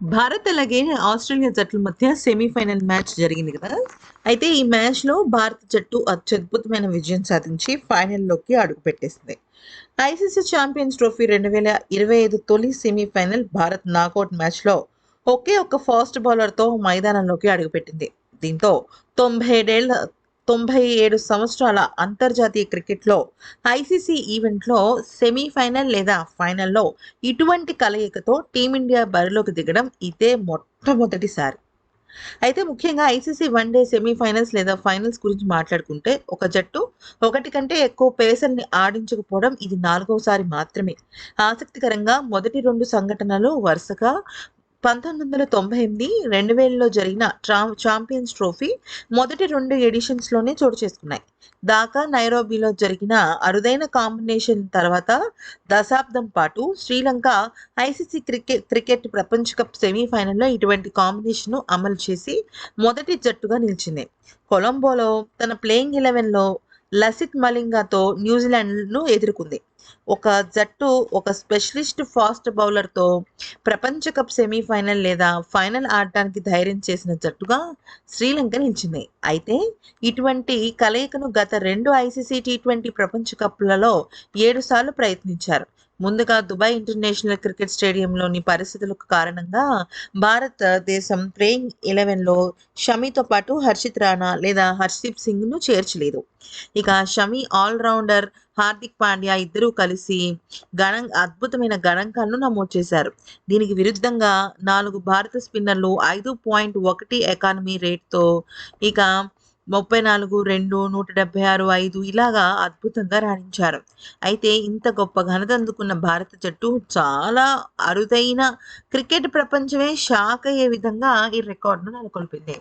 భారత్ అలాగే ఆస్ట్రేలియా జట్ల మధ్య సెమీఫైనల్ మ్యాచ్ జరిగింది కదా. అయితే ఈ మ్యాచ్లో భారత జట్టు అత్యద్భుతమైన విజయం సాధించి ఫైనల్లోకి అడుగుపెట్టేసింది ఐసీసీ ఛాంపియన్స్ ట్రోఫీ రెండు వేల ఇరవై ఐదు తొలి సెమీఫైనల్ భారత్ నాకౌట్ మ్యాచ్లో ఒకే ఒక్క ఫాస్ట్ బౌలర్తో మైదానంలోకి అడుగుపెట్టింది దీంతో తొంభై ఏడేళ్ళ తొంభై ఏడు సంవత్సరాల అంతర్జాతీయ క్రికెట్లో ఐసీసీ ఈవెంట్లో సెమీఫైనల్ లేదా ఫైనల్లో ఇటువంటి కలయికతో టీమిండియా బరిలోకి దిగడం ఇదే మొట్టమొదటిసారి. అయితే ముఖ్యంగా ఐసీసీ వన్డే సెమీఫైనల్స్ లేదా ఫైనల్స్ గురించి మాట్లాడుకుంటే ఒక జట్టు ఒకటి కంటే ఎక్కువ పేసర్ని ఆడించకపోవడం ఇది నాలుగోసారి మాత్రమే. ఆసక్తికరంగా మొదటి రెండు సంఘటనలు వరుసగా పంతొమ్మిది వందల తొంభై ఎనిమిది రెండు వేలలో జరిగిన ట్రా ఛాంపియన్స్ ట్రోఫీ మొదటి రెండు ఎడిషన్స్లోనే చోటు చేసుకున్నాయి. దాకా నైరోబీలో జరిగిన అరుదైన కాంబినేషన్ తర్వాత దశాబ్దం పాటు శ్రీలంక ఐసీసీ క్రికెట్ క్రికెట్ ప్రపంచ కప్ సెమీఫైనల్లో ఇటువంటి కాంబినేషన్ను అమలు చేసి మొదటి జట్టుగా నిలిచింది. కొలంబోలో తన ప్లేయింగ్ ఎలెవెన్లో లసిత్ మలింగాతో న్యూజిలాండ్ను ఎదుర్కొంది. ఒక జట్టు ఒక స్పెషలిస్ట్ ఫాస్ట్ బౌలర్తో ప్రపంచ కప్ సెమీఫైనల్ లేదా ఫైనల్ ఆడటానికి ధైర్యం చేసిన జట్టుగా శ్రీలంక నిలిచింది. అయితే ఇటువంటి కలయికను గత రెండు ఐసీసీ టీ ట్వంటీ ప్రపంచ కప్లలో ఏడుసార్లు ప్రయత్నించారు. ముందుగా దుబాయ్ ఇంటర్నేషనల్ క్రికెట్ స్టేడియంలోని పరిస్థితులకు కారణంగా భారతదేశం ప్లేయింగ్ ఎలెవెన్లో షమీతో పాటు హర్షిత్ రాణా లేదా హర్షదీప్ సింగ్ను చేర్చలేదు. ఇక షమి ఆల్రౌండర్ హార్దిక్ పాండ్యా ఇద్దరూ కలిసి గణం అద్భుతమైన గణాంకాలను నమోదు చేశారు. దీనికి విరుద్ధంగా నాలుగు భారత స్పిన్నర్లు ఐదు పాయింట్ ఒకటి ఎకానమీ రేట్తో ఇక ముప్పై నాలుగు రెండు నూట డెబ్బై ఆరు ఐదు ఇలాగా అద్భుతంగా రాణించారు. అయితే ఇంత గొప్ప ఘనత అందుకున్న భారత జట్టు చాలా అరుదైన క్రికెట్ ప్రపంచమే షాక్ అయ్యే విధంగా ఈ రికార్డును నెలకొల్పింది.